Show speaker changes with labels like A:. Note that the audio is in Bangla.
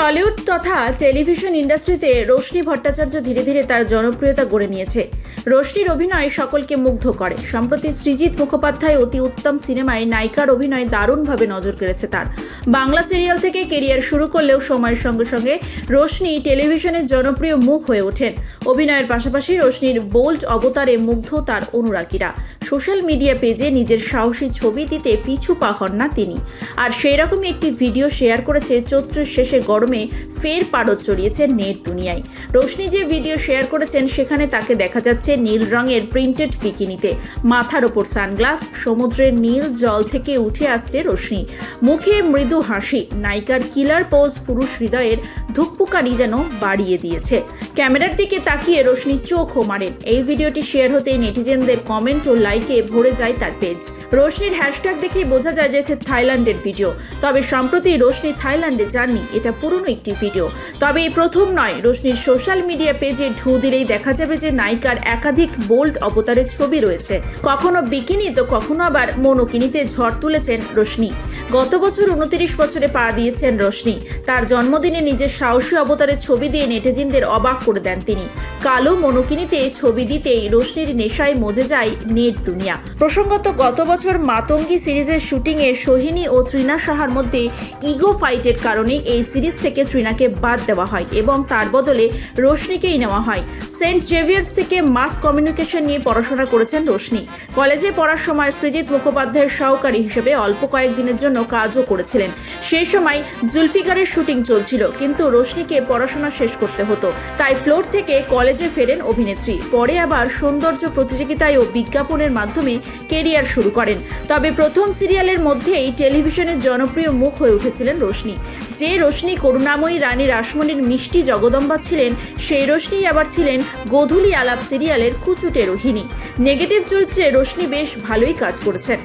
A: টলিউড তথা টেলিভিশন ইন্ডাস্ট্রিতে রোশনি ভট্টাচার্য ধীরে ধীরে তার জনপ্রিয়তা গড়ে নিয়েছে। রোশনির অভিনয় সকলকে মুগ্ধ করে। সম্প্রতি সৃজিত মুখোপাধ্যায় অতি উত্তম সিনেমায় নায়িকার অভিনয় দারুণভাবে নজর কেড়েছে তার। বাংলা সিরিয়াল থেকে কেরিয়ার শুরু করলেও সময়ের সঙ্গে সঙ্গে রোশনি টেলিভিশনের জনপ্রিয় মুখ হয়ে ওঠেন। অভিনয়ের পাশাপাশি রোশনির বোল্ড অবতারে মুগ্ধ তার অনুরাগীরা। সোশ্যাল মিডিয়া পেজে নিজের সাহসী ছবি দিতে পিছু পা হন না তিনি। আর সেই রকমই একটি ভিডিও শেয়ার করেছে চৈত্রের শেষে গরমে ফের পারদ চড়িয়েছে নেট দুনিয়ায়। রোশনি যে ভিডিও শেয়ার করেছেন, সেখানে তাকে দেখা যাচ্ছে নীল রঙের প্রিন্টেড বিকিনিতে। মাথার ওপর সানগ্লাস, সমুদ্রের নীল জল থেকে উঠে আসছে রোশনি। মুখে মৃদু হাসি, নায়িকার কিলার পোজ পুরুষ হৃদয়ের ধুকপুকানি যেন বাড়িয়ে দিয়েছে। ক্যামেরার দিকে তাকিয়ে রোশনি চোখও মারেন। এই ভিডিওটি শেয়ার হতেই নেটিজেনদের কমেন্ট ও লাইকে ভরে যায় তার পেজ। রোশনির হ্যাশট্যাগ দেখেই বোঝা যায় যে থাইল্যান্ডের ভিডিও। তবে সম্প্রতি রোশনি থাইল্যান্ডে যাননি, এটা পুরনো একটি ভিডিও। তবে এই প্রথম নয়, রোশনির সোশ্যাল মিডিয়া পেজে ঢু দিলেই দেখা যাবে যে নায়িকার একাধিক বোল্ড অবতারের ছবি রয়েছে। কখনো বিকিনি, তো কখনো আবার মনোকিনিতে ঝড় তুলেছেন রোশনি। গত বছর উনত্রিশ বছরে পা দিয়েছেন রোশনি। তার জন্মদিনে নিজের সাহসী অবতারের ছবি দিয়ে নেটিজিনদের অবাক করে দেন তিনি। কালো মনোকিনিতে ছবি দিতেই রোশনির নেশায় মজে যায় নেট দুনিয়া। প্রসঙ্গত, গত বছর মাতঙ্গী সিরিজের শুটিংয়ে সোহিনী ও তৃণা সাহার মধ্যে ইগো ফাইটের কারণে এই সিরিজ থেকে তৃণাকে বাদ দেওয়া হয় এবং তার বদলে রোশনিকেই নেওয়া হয়। সেন্ট জেভিয়ার্স থেকে মাস কমিউনিকেশন নিয়ে পড়াশোনা করেছেন রোশনি। কলেজে পড়ার সময় সৃজিত মুখোপাধ্যায়ের সহকারী হিসেবে অল্প কয়েকদিনের জন্য কাজও করেছিলেন। সেই সময় জুলফিকারের শুটিং চলছিল, কিন্তু রোশনিকে পড়াশোনা শেষ করতে হতো। তাই ফ্লোর থেকে কলেজে ফেরেন অভিনেত্রী। পরে আবার সৌন্দর্য প্রতিযোগিতায় ও বিজ্ঞাপনের মাধ্যমে কেরিয়ার শুরু করেন। তবে প্রথম সিরিয়ালের মধ্যেই টেলিভিশনের জনপ্রিয় মুখ হয়ে উঠেছিলেন রোশনি। যে রোশনি করুণাময়ী রানী রাসমণির মিষ্টি জগদম্বা ছিলেন, সেই রোশনি আবার ছিলেন গোধূলি আলাপ সিরিয়ালের কুচুটে রোহিণী। নেগেটিভ চরিত্রে রোশনি বেশ ভালোই কাজ করেছেন।